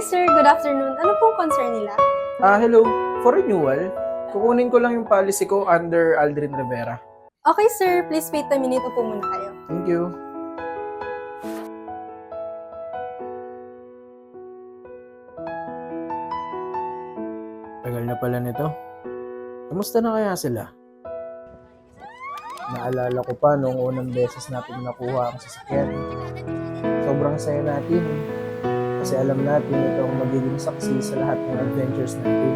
Hi sir, good afternoon. Ano pong concern nila? Ah, hello. For renewal, kukunin ko lang yung policy ko under Aldrin Rivera. Okay sir, please wait a minute. Upo muna kayo. Thank you. Tagal na pala nito. Kamusta na kaya sila? Naalala ko pa nung unang beses natin nakuha ang sasakyan. Sobrang saya natin. Kasi alam natin ito ang magiging saksi sa lahat ng adventures natin.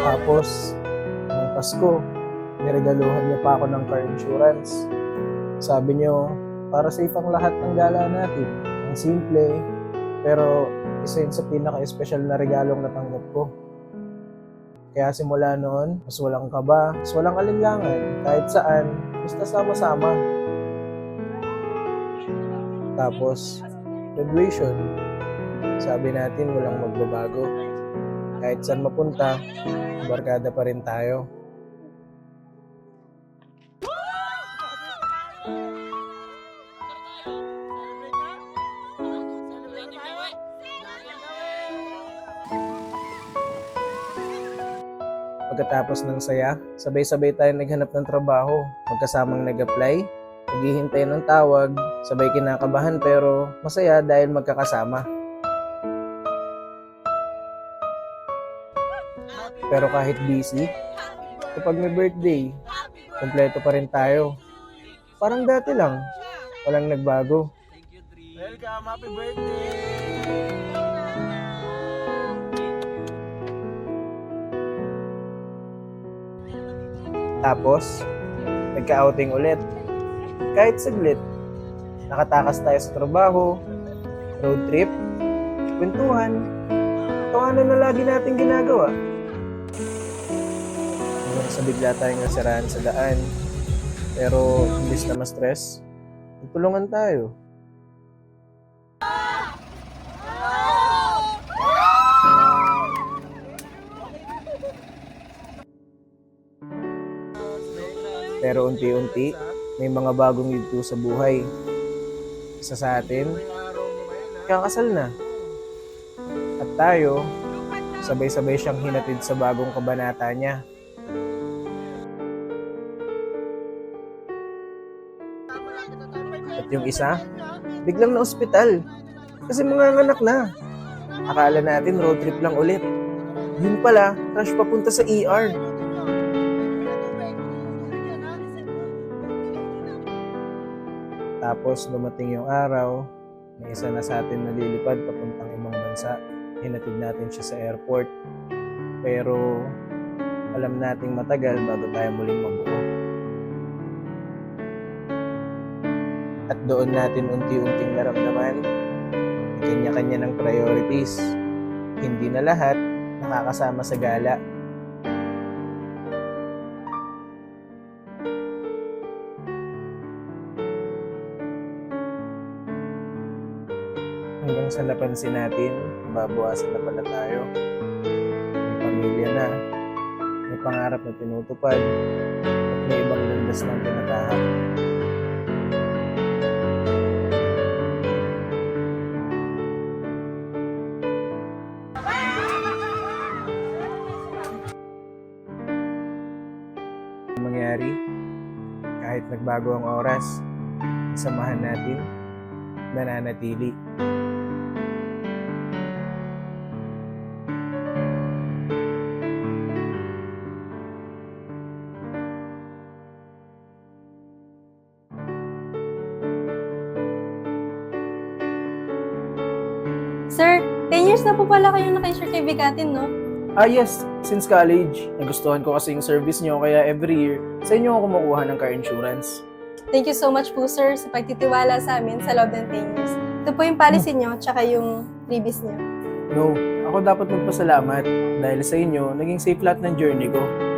Tapos, nung Pasko, niregaluhan niya pa ako ng car insurance. Sabi niyo, para safe ang lahat ng gala natin. Ang simple, pero isa yun sa pinaka-espesyal na regalong natanggap ko. Kaya simula noon, mas walang kaba, mas walang alinlangan, kahit saan, basta sama-sama. Tapos, graduation. Sabi natin walang magbabago. Kahit saan mapunta, barkada pa rin tayo. Pagkatapos ng saya, sabay-sabay tayo naghanap ng trabaho. Magkasamang nag-apply, naghihintay ng tawag, sabay kinakabahan pero masaya dahil magkakasama. Pero kahit busy, kapag may birthday, kompleto pa rin tayo. Parang dati lang, walang nagbago. Welcome, happy birthday! Tapos, nagka-outing ulit. Kahit saglit, nakatakas tayo sa trabaho, road trip, kwentuhan, tawanan na lagi natin ginagawa. Hanggang sa bigla tayong nasiraan sa daan. Pero, imbis na ma-stress, nagtulungan tayo. Pero unti-unti, may mga bagong yugto sa buhay. Isa sa atin, kakasal na. At tayo, sabay-sabay siyang hinatid sa bagong kabanata niya. At yung isa, biglang na ospital. Kasi mga anak na. Akala natin road trip lang ulit. Yun pala, crash papunta sa ER. Tapos dumating yung araw, may isa na sa atin nalilipad papuntang ibang bansa. Hinatid natin siya sa airport. Pero alam nating matagal bago tayo muling mabuo. At doon natin unti-unting naramdaman, kanya-kanya ng priorities. Hindi na lahat nakakasama sa gala. Hanggang sa napansin natin, babawasan na pala tayo. May pamilya na, may pangarap na tinutupad, at may ibang landas ng tinatahak. Ang mangyari, kahit nagbago ang oras, samahan natin, nananatili. Sir, 10 years na po pala kayong naka-insure kay Bigatin, no? Ah yes, since college, nagustuhan ko kasi yung service nyo kaya every year, sa inyo ako kumukuha ng car insurance. Thank you so much po, sir, sa pagtitiwala sa amin sa loob ng 10 years. Ito po yung policy nyo, tsaka yung freebies nyo. No, ako dapat magpasalamat dahil sa inyo, naging safe lahat ng journey ko.